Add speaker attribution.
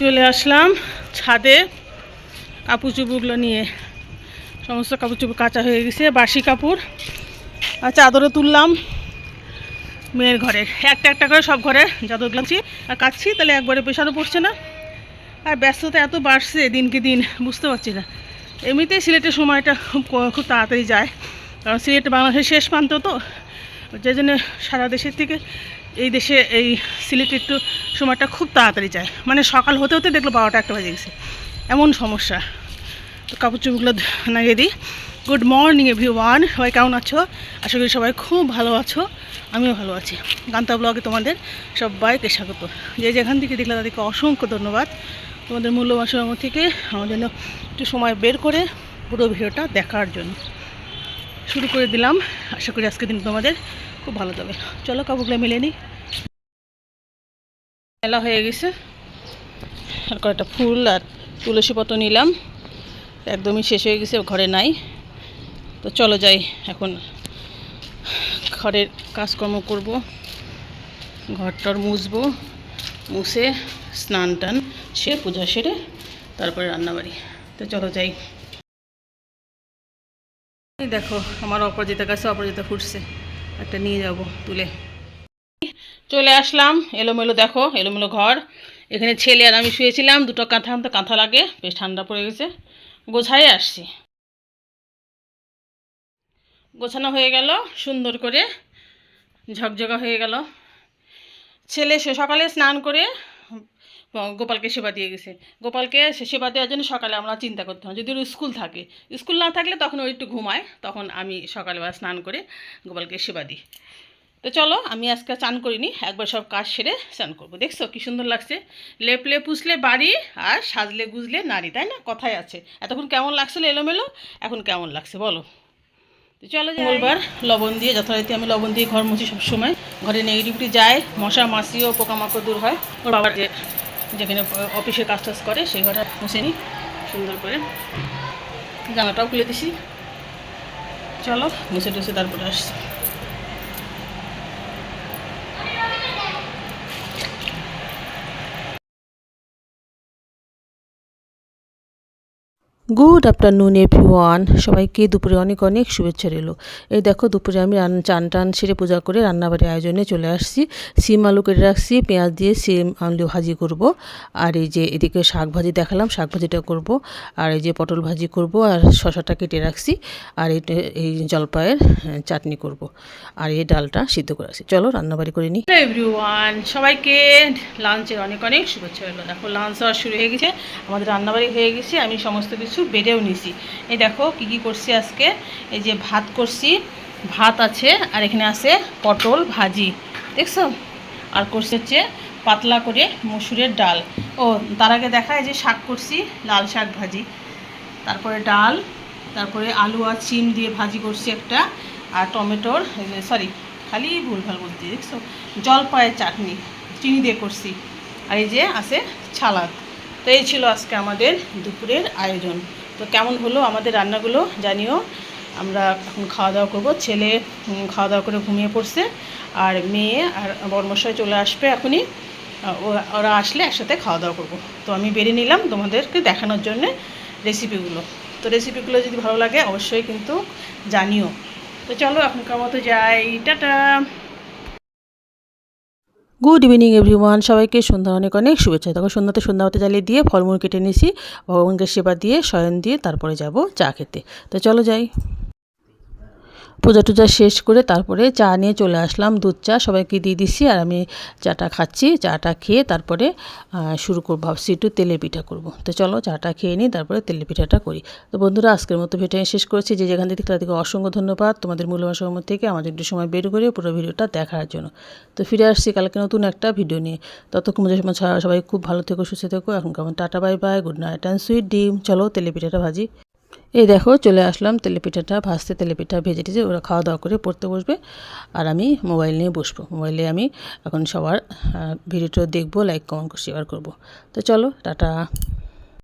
Speaker 1: চলে আসলাম ছাদে কাপড় চুপুরগুলো নিয়ে। সমস্ত কাপড় চুপড় কাঁচা হয়ে গেছে, বাসি কাপড়। আর চাদরও তুললাম মেয়ের ঘরে। একটা একটা করে সব ঘরে চাদর তুলছি। আর কাচ্ছি তাহলে একবারে প্রেশারও পড়ছে না। আর ব্যস্ততা এত বাড়ছে দিনকে দিন, বুঝতে পারছি না। এমনিতেই সিলেটের সময়টা খুব খুব তাড়াতাড়ি যায়। কারণ সিলেট বাংলাদেশের শেষ প্রান্ত তো। যে জন্য সারা দেশের থেকে এই দেশে এই সিলেটে একটু সময়টা খুব তাড়াতাড়ি যায়। মানে সকাল হতে হতে দেখল বারোটা একটা বেজে গেছে। এমন সমস্যা। তো কাপড় চোপড়গুলো নাগিয়ে দিই। গুড মর্নিং এভরি ওয়ান সবাই কেমন আছো? আশা করি সবাই খুব ভালো আছো। আমিও ভালো আছি। গান্তা ব্লগে তোমাদের সবাইকে স্বাগত। যে যেখান থেকে দেখলে তাদেরকে অসংখ্য ধন্যবাদ। তোমাদের মূল্যবান সময় থেকে আমার জন্য একটু সময় বের করে পুরো ভিডিওটা দেখার জন্য। শুরু করে দিলাম। আশা করি আজকের দিন তোমাদের খুব ভালো যাবে। চলো কাপড়গুলো মিলে নিই। মেলা হয়ে গেছে। আর কয়েকটা ফুল আর তুলসী পত্র নিলাম। একদমই শেষ হয়ে গেছে, ঘরে নাই। তো চলো যাই, এখন ঘরের কাজকর্ম করব। ঘরটর মুছবো, মুছে স্নান টান সে পূজা সেরে তারপরে রান্নাবাড়ি। তো চলো যাই। দেখো, আমার অপরাজিতা কাছে অপরাজিতা ফুটছে। একটা নিয়ে যাব, তুলে। চলে আসলাম, এলোমেলো দেখো, এলোমেলো ঘর। এখানে ছেলে আর আমি শুয়েছিলাম, দুটো কাঁথা আনতে কাঁথা লাগে, বেশ ঠান্ডা পড়ে গেছে। গোছাই আসছি। গোছানো হয়ে গেল, সুন্দর করে ঝকঝকা হয়ে গেল। ছেলে সকালে স্নান করে গোপালকে সেবা দিয়ে গেছে। গোপালকে সেবা দেওয়ার জন্য সকালে আমরা চিন্তা করতে হয় যদি ওর স্কুল থাকে। স্কুল না থাকলে তখন ও একটু ঘুমায়, তখন আমি সকালে সকালবেলা স্নান করে গোপালকে সেবা দিই। তো চলো, আমি আজকে চান করিনি, একবার সব কাজ সেরে স্নান করব। দেখছ কি সুন্দর লাগছে? লেপলে পুষলে বাড়ি আর সাজলে গুজলে নারী, তাই না? কথাই আছে। এতক্ষণ কেমন লাগছিল এলোমেলো, এখন কেমন লাগছে বলো? তো চলো মঙ্গলবার, লবণ দিয়ে, যথারীতি আমি লবণ দিয়ে ঘর মুছি সবসময়। ঘরে নেগেটিভিটি যায়, মশা মাছি ও পোকামাকড় দূর হয়। ওর বাবার যে যেখানে অফিসে কাজ টাজ করে, সেই ঘরটা মুছে নিই, সুন্দর করে। জামাটাও খুলে দিছি। চলো, মুছে টুছে তারপরে আসছি।
Speaker 2: গুড আফটারনুন এভরিওয়ান সবাইকে দুপুরে অনেক অনেক শুভেচ্ছা রইল। এই দেখো দুপুরে আমি চান টান সেরে পূজা করে রান্নাবাড়ির আয়োজনে চলে আসছি। সিম আলু কেটে রাখছি পেঁয়াজ দিয়ে সিম আলু ভাজি করব। আর এই যে এদিকে শাক ভাজি দেখালাম শাক ভাজিটা করব। আর এই যে পটল ভাজি করব আর শশাটা কেটে রাখছি। আর এই জলপাইয়ের হ্যাঁ, চাটনি করব। আর এই ডালটা সিদ্ধ করে রাখছি। চলো রান্নাবাড়ি করে নিই।
Speaker 1: এভরিওয়ান সবাইকে লাঞ্চের অনেক অনেক শুভেচ্ছা হলো দেখো লাঞ্চ হওয়া শুরু হয়ে গেছে। আমাদের রান্নাবাড়ি হয়ে গেছে। আমি সমস্ত কিছু বেড়েও নিছি। এই দেখো কি কি করছি আজকে? এই যে ভাত করছি, ভাত আছে, আর এখানে আছে পটল ভাজি। দেখছ? আর করছি হচ্ছে পাতলা করে মসুরের ডাল। ও, তার আগে এই যে শাক করছি, লাল শাক ভাজি। তারপরে ডাল, তারপরে আলু আর চিম দিয়ে ভাজি করছি একটা, আর টমেটোর সরি খালি ভুল ভালো বলছি, দেখছ? জলপাইয়ের চাটনি, চিনি দিয়ে করছি। আর এই যে আছে ছালাদ। তো এই ছিল আজকে আমাদের দুপুরের আয়োজন। তো কেমন হলো আমাদের রান্নাগুলো জানিও। আমরা এখন খাওয়া দাওয়া করব। ছেলে খাওয়া দাওয়া করে ঘুমিয়ে পড়ছে আর মেয়ে আর বর্মশাই চলে আসবে এখনই। ওরা আসলে একসাথে খাওয়া দাওয়া করব। তো আমি বেরিয়ে নিলাম তোমাদেরকে দেখানোর জন্যে রেসিপিগুলো তো রেসিপিগুলো যদি ভালো লাগে অবশ্যই কিন্তু জানিও। তো চলো এখনকার মতো যাই। টাটা!
Speaker 2: গুড ইভিনিং এভরিওয়ান সবাইকে সন্ধ্যা অনেক অনেক শুভেচ্ছা। তখন সন্ধ্যাতে সন্ধ্যাবতে জ্বালিয়ে দিয়ে ফলমূল কেটে নিয়েছি। ভগবানকে সেবা দিয়ে শয়ন দিয়ে তারপরে যাব চা খেতে। তো চলো যাই। পূজা টুজা শেষ করে তারপরে চা নিয়ে চলে আসলাম, দুধ চা সবাইকে দিয়ে দিচ্ছি আর আমি চাটা খাচ্ছি। চাটা খেয়ে তারপরে শুরু করব। ভাবছি একটু তেলের পিঠা করব। তো চলো চাটা খেয়ে নিই, তারপরে তেলের পিঠাটা করি। তো বন্ধুরা, আজকের মতো ভিডিও শেষ করেছি। যে যেখান থেকে তাদেরকে অসংখ্য ধন্যবাদ। তোমাদের মূল্যবান সময় থেকে আমাদের একটু সময় বের করে পুরো ভিডিওটা দেখার জন্য। তো ফিরে আসছি কালকে নতুন একটা ভিডিও নিয়ে। ততক্ষণ সবাই খুব ভালো থেকো, সুস্থ থেকো। এখন কেমন? Tata, bye bye. Good night and sweet dream. চলো তেলে পিঠাটা ভাজি। এই দেখো চলে আসলাম তেলেপিঠাটা, ভাজতে তেলেপিঠা, ভেজে টেজে ওরা খাওয়া দাওয়া করে পড়তে বসবে। আর আমি মোবাইল নিয়ে বসবো। মোবাইলে আমি এখন সবার ভিডিওটা দেখব লাইক কমেন্ট শেয়ার করব। তো চলো, টাটা।